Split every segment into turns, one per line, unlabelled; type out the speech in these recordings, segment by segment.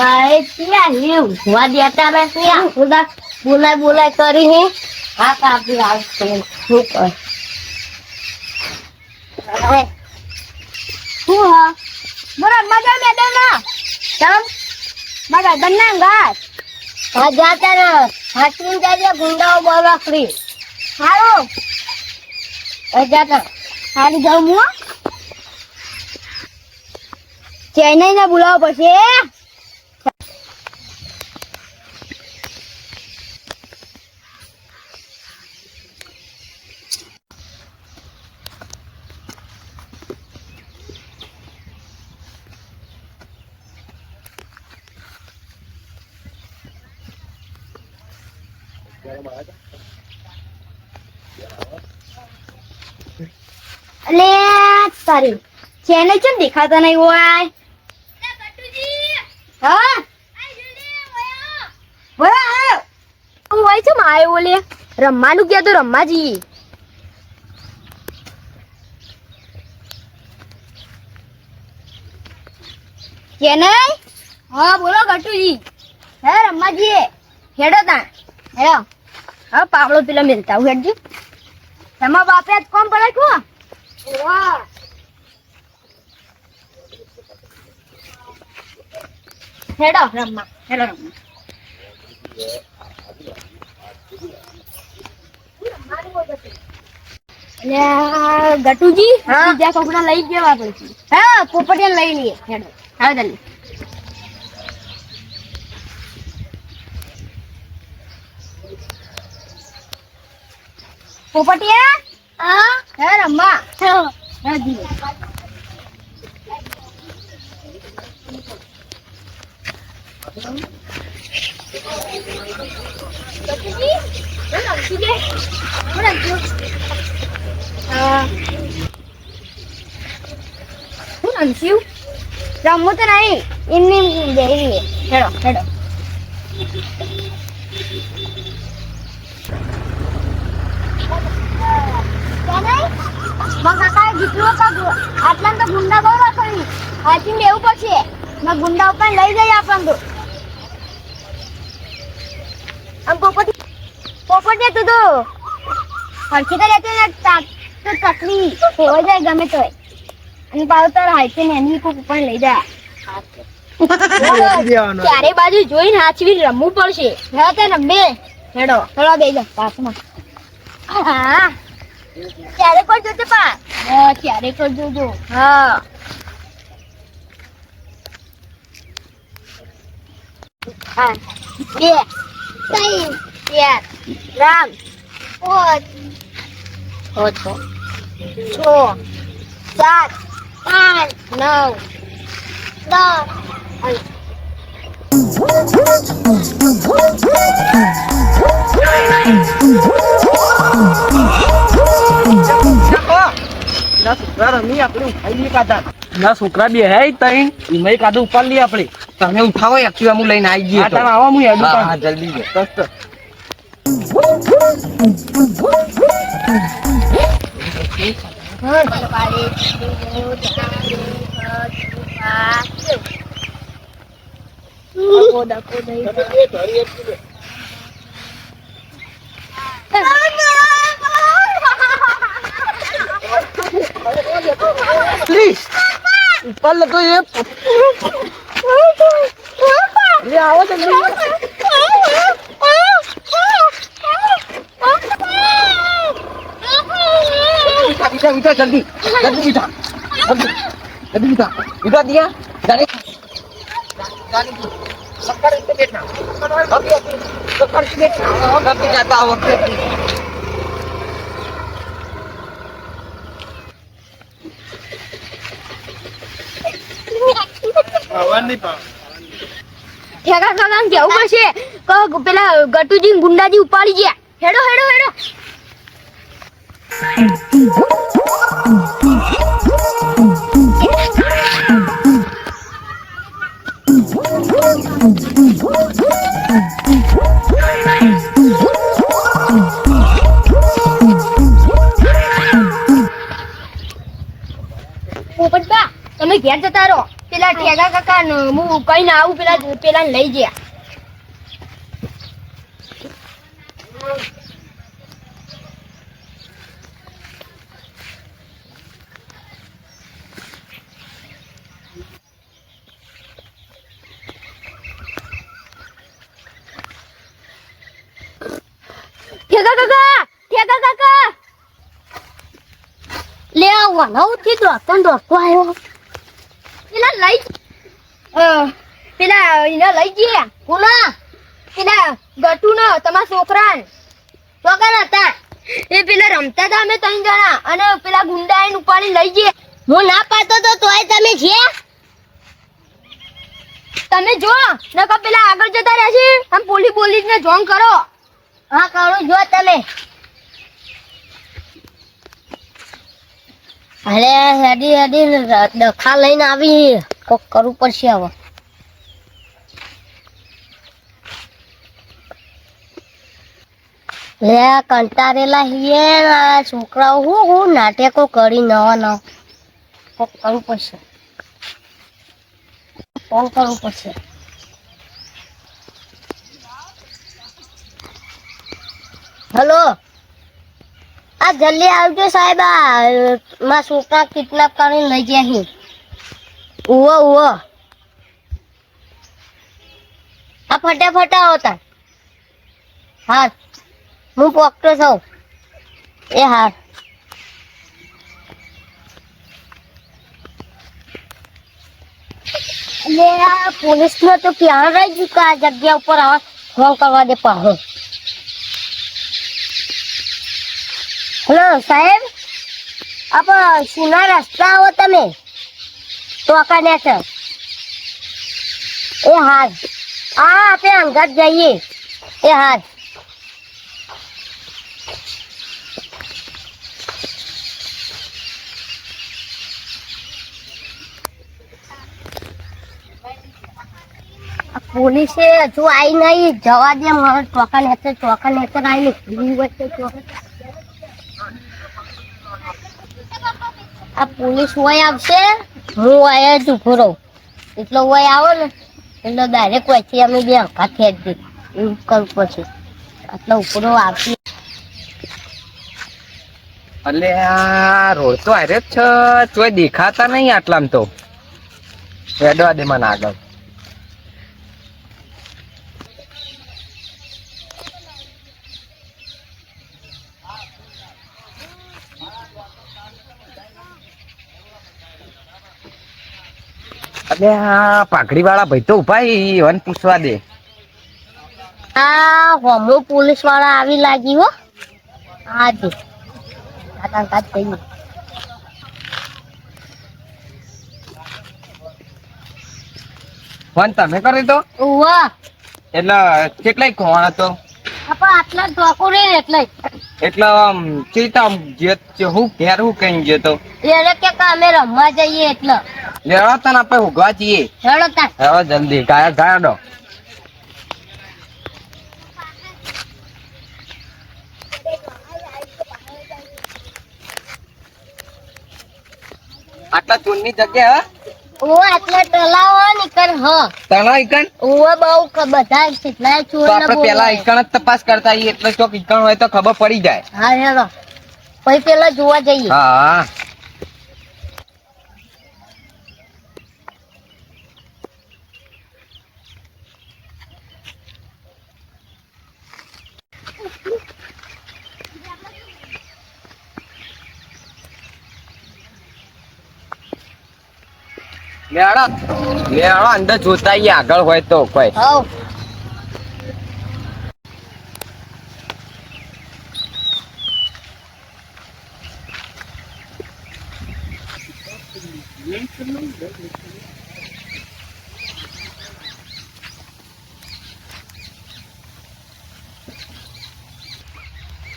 અરે ત્યાં હેવ હુવા દેતા બે ક્યાં બોલા બોલાય બોલાય કરી હે. હા કાપી આવશે શું કર શું હા? બરાબર, મજા મેડમ ના તમ મારા બંને ઘાસ હા જાતા ને. બોલવા ફ્રી હારું એ જાતા જાઉં હું ચેન્નઈ ને બોલાવો પછી અલે, તારી ચેને ચમ દેખાતા નહીં હોય? રમવાનું ગયા તો રમવા જઈએ. ચેન્નઈ હા, બોલો ગટુજી. હે, રમવા જઈએ. હેડો તા હેડો હા પાવડો પેલા મેલતા હું હેડજી. તમારા બાપે જ કોમ પડે કુ હેડો રમવા હેડો રમવા. ગટુજી બીજા કપડા લઈ ગયા આપણે હા પોપટિયા લઈ લઈએ. હેડો. હા જલ્દી પોપટિયા હા હે રમવા હા જી ગટુજી હું રમતી કે હું રમતી હા હું રમશું રમવું તો નહીં એમને એમ બેહી હેડો હેડો કાકા દીકરો કાકુ આટલા તો ગુંડા બહુ રાખવી હાથી લેવું પડશે. ને ગુંડા ઉપર લઈ જઈએ આપણને તો. આમ પોપટી પોપટી તું તો. હરખી તો રહેતી તો તકલી હોય જાય ગમે તો અને પાછું તાર હાથે ને એની કોક ઉપર લઈ જાય ચારે બાજુ જોઈને હાચવી રમવું પડશે. હા તે રમે. હેડો હેડો બે જા પાસમાં હા. ત્યારે પર જોજો પા હા ત્યારે પર જોજો હા હા બે ત્રણ ચાર રામ પાંચ ઓછો છ સાત આઠ નવ દસ
ના છોકરા રમી આપણે ઉઠાઈ લઈએ કાતા ના છોકરા બે હે તઈ એમાં કાદો ઉપાડ લઈએ આપણે
તમે ઉઠાવો એક્ટિવા હું લઈને આવી ગયો
હા તમે આવો હું હેડું
હા, જલ્દી જો.
ઉપર લતો એ એ આવો જલ્દી
ઉઠા, ઉઠા, ઉઠા, જલ્દી જલ્દી ઉઠા જલ્દી જલ્દી ઉઠા ઉઠા દિયા જાને જાને સક્કર ઇતે બેઠા અભી અભી સક્કર ઇતે બેઠા घर पे जाता हूँ
ઠેકા કાકા કેવું પડશે પેલા ગટુજી ગુંડાજી ઉપાડી ગયા. હેડો હેડો હેડો.
ઘેર જતા રહો. પેલા ઠેગા કાકા ને હું કઈ ના આવું પેલા પેલા લઈ ગયા ઠેગા કાકા ઠેગા કાકા લે આવવાનો થી દોડતો ને દોડતો આવ્યો પેલા ગુંડા એને લઈ ગયા હું ના પાતો તોય તમે છે તમે જો નકર પેલા આગળ જતા રહેશે આમ પોલીસ પોલીસ ને જોંગ કરો હા કરો જો તમે અરે, હેડી હેડી દખા લઈને આવી. કોક કરવું પડશે હવે. લે કંટારેલા હિયે છોકરાઓ હું હું નાટકો કરી નવા નવા. કોક કરવું પડશે. કોલ કરવું પડશે? હલો? આ જલ્દી આવજો સાહેબ, આ મારા છોકરા કિડનેપ કરીને લઈ ગયા અહીં ઉવો ઉવો. આ ફટાફટ આવો તા હા, હું પોકતો છું. એ હા. એટલે આ પોલીસનો તો ક્યાં રહી ગયું આ જગ્યા ઉપર આવા ફોન કરવા દે પાહો હેલો સાહેબ આપ સુના રસ્તા આવો તમે? ટોકાને સર એ હાથ હા આપણે અંગત જઈએ. એ હાથ પોલીસે હજુ આવી નહીં જવા દે, મારા ચોકા નેચર ચોકા નેચર આવી ભૂલી વચ્ચે ચોકા આ પોલીસ વય આવશે, હું વય જ ઊભો રહું. એટલો વય આવો ને, એટલે ડાયરેક્ટ વચ્ચે અમે બે હકા ખેંચ દે. એવું કરું પછી આટલો ઉપરો આવશે.
એટલે આ રોડ તો આરે જ છે, તોય દેખાતા નહીં આટલામ તો. હેડવા દે મને આગળ. એટલે આ પાઘડી વાળા ભાઈ તો ઊભા વન પૂછવા દે.
આ હોમો પોલીસવાળા આવી લાગી હો. આજે કાકા કાચ જઈએ
ફોન તમે કરી તો
ઉવા.
એટલે કેટલાય કોણ હતો
આપા આટલા ડોકો રે એટલે.
એટલે આમ જે હું ઘેર હું કઈ ગયો તો?
એને કે કે અમે રમવા જઈએ એટલે.
લેવા તને આપણે ઉગવા છીએ
હેડો
જલ્દી ગાયા ગાડો આટલા ચોરની જગ્યા
ઓ આટલા ટલાવો નીકળ હ.
તણા ઈકણ?
ઉવા બહુ બધા કેટલાય
તો
ચોર
આપણે પેલા ઈકણ જ તપાસ કરતા એટલે ચોક ઈકણ હોય તો ખબર પડી જાય.
હા હેડો. પછી પેલા જોવા જઈએ.
હા. લેડો લેડો અંદર જોતા આઈએ આગળ હોય તો કોઈ.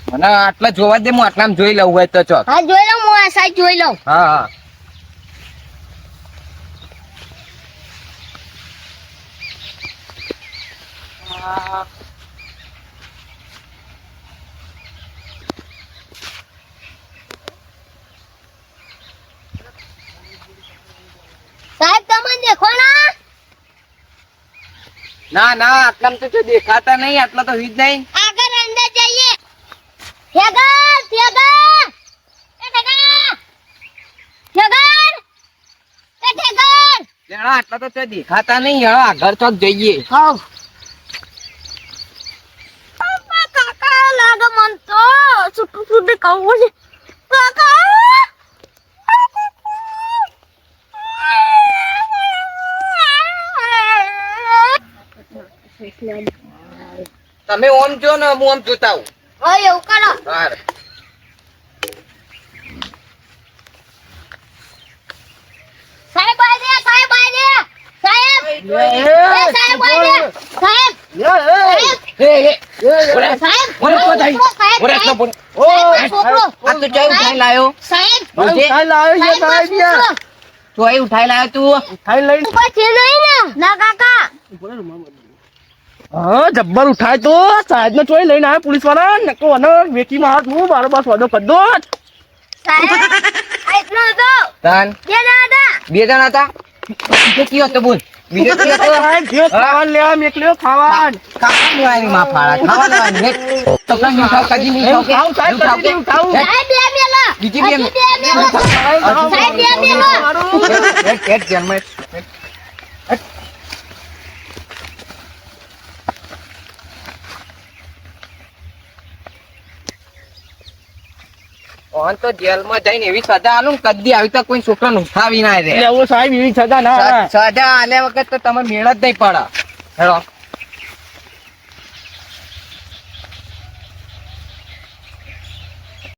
મને આટલા જોવા દે હું આટલામાં જોઈ લઉં હોય તો ચોક.
હા જોઈ લઉં હું આ સાઈડ જોઈ લઉં.
હા હા. ના ના આટલામાં તો જો દેખાતા નહીં આટલા તો હિજ નહીં.
આગળ અંદર જઈએ. એ ઠેગર.
લેણા આટલા તો તે દેખાતા નહીં હેળો આગળ ચોક જઈએ.
હાવ. કાકા લાગે મન તો. છૂટું છૂટું કહું છે
તમે ઓમ જો ને હું આમ જોતા આવું
હોય એવું કરો.
સારું
સાહેબ સાહેબ સાહેબ.
એ,
સાહેબ સાહેબ.
ઉઠાઈ લાયો. તો ઉઠાઈ લઈ તું.
ખાઈ લઈને
ઉપર છે નહીં ને ના કાકા.
હા જબ્બર ઉઠાય તો સાહેબ ને ચોઈ લઈને આવ્યા પોલીસવાળા નકો અને વેચીમાં હાથ હું મારો બસ વાદો કરી દો
સાહેબ આ એટલો હતો
તાન
બે જણા હતા
બે જણા હતા બીજો કયો હતો બોલ બીજો કયો હતો
જે ખાવા લેવા મેકલ્યો ખાવા
કાકા લેવાની માં ફાળા ખાવા લેવાની હેટ. તો કઈ નહીં ખાવ, કદી નહીં ખાવ?
ખાવું, સાહેબ,
ખાવ
કદી નહીં? ખાવું.
સાહેબ બે મેલા
બીજી બે
મેલા સાહેબ બે મેલા
હેટ, હેટ, હેટ, ઓન તો જેલમાં જઈને એવી સજા આલું કદી આવી તો કોઈ છોકરાને નુસાવી ના
રે સાહેબ એવી સજા ના
સજા આલ્યા વખત તો તમે મેળ જ નહીં પડે. હેડો.